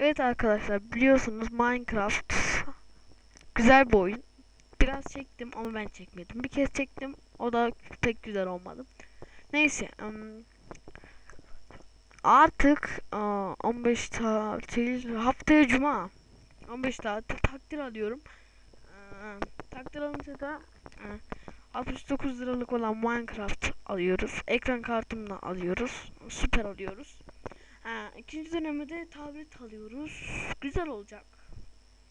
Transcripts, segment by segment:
Evet arkadaşlar biliyorsunuz Minecraft güzel bir oyun. Biraz çektim ama ben çekmedim. Bir kez çektim o da pek güzel olmadı. Neyse artık aa, 15 tatil haftaya cuma 15 tatil takdir alıyorum. Aa, takdir alınca da aa, 69 liralık olan Minecraft alıyoruz. Ekran kartımla alıyoruz. Süper alıyoruz. Ha, ikinci dönemde tablet alıyoruz. Güzel olacak.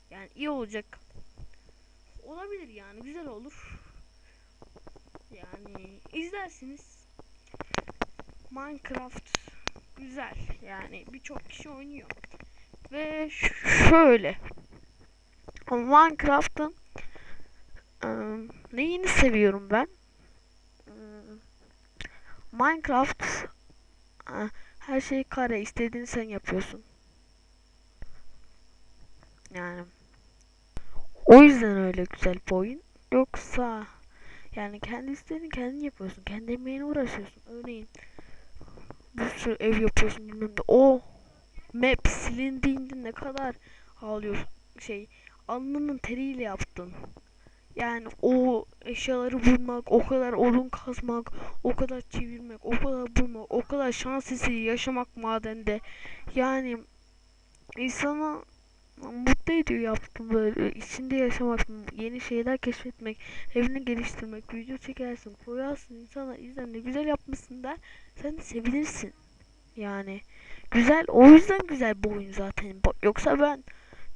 Yani iyi olacak. Olabilir yani güzel olur. Yani izlersiniz. Minecraft güzel. Yani birçok kişi oynuyor. Ve şöyle. Minecraft'ın ıı, neyini seviyorum ben? Iı, Minecraft ıı, her şey kare istediğini sen yapıyorsun. Yani o yüzden öyle güzel bir oyun. Yoksa yani kendi istediğini kendin yapıyorsun. Kendi emeğine uğraşıyorsun. Örneğin bir sürü ev yapıyorsun bilmem ne. O map silindiğinde ne kadar ağlıyorsun. Şey alnının teriyle yaptın. Yani o eşyaları bulmak, o kadar odun kazmak, o kadar çevirmek, o kadar bulmak, o kadar şans eseri yaşamak madende. Yani insana mutlu ediyor yaptım böyle içinde yaşamak, yeni şeyler keşfetmek, evini geliştirmek, video çekersin, koyarsın, insanlar izler ne güzel yapmışsın der. Sen de sevinirsin. Yani güzel, o yüzden güzel bu oyun zaten. Yoksa ben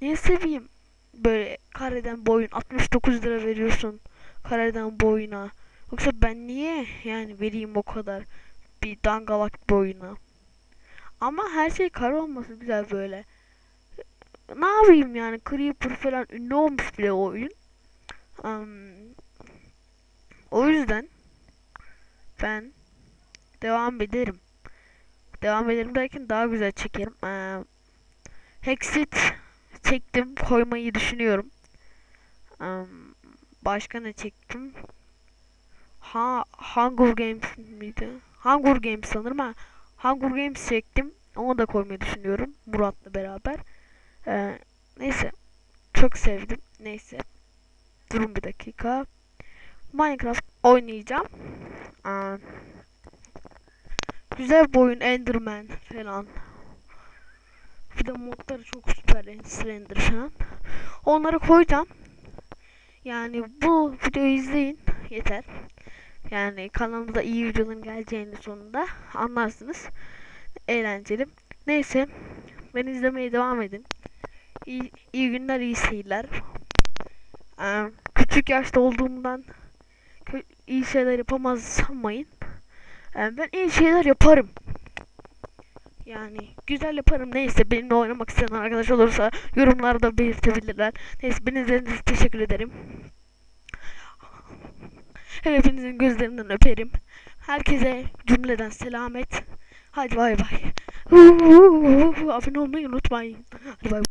niye seveyim? Böyle kareden boyun 69 lira veriyorsun kareden boyuna. Yoksa ben niye yani vereyim o kadar bir dangalak boyuna. Ama her şey kare olması güzel böyle. Ne yapayım yani Creeper falan ünlü olmuş bile o oyun. Am, o yüzden ben devam ederim. Devam ederim derken daha güzel çekerim. Eee Hexit çektim koymayı düşünüyorum. Am, başka ne çektim? Ha Hunger Games miydi? Hunger Games sanırım ha. Hunger Games çektim. Onu da koymayı düşünüyorum. Murat'la beraber. Ee, neyse. Çok sevdim. Neyse. Durun bir dakika. Minecraft oynayacağım. Aa, güzel bir oyun Enderman falan. Bir de modları çok süper. Slender falan. Onları koyacağım. Yani bu videoyu izleyin. Yeter. Yani kanalımıza iyi videoların geleceğini sonunda anlarsınız. Eğlenceli. Neyse. Beni izlemeye devam edin. İyi, iyi günler, iyi seyirler. Ee, küçük yaşta olduğumdan iyi şeyler yapamaz sanmayın. Ee, ben iyi şeyler yaparım. Yani güzel yaparım. Neyse benimle oynamak isteyen arkadaş olursa yorumlarda belirtebilirler. Neyse beni izlediğiniz teşekkür ederim. Hepinizin gözlerinden öperim. Herkese cümleden selamet. Hadi bay bay. Abone olmayı unutmayın. Hadi bay bay.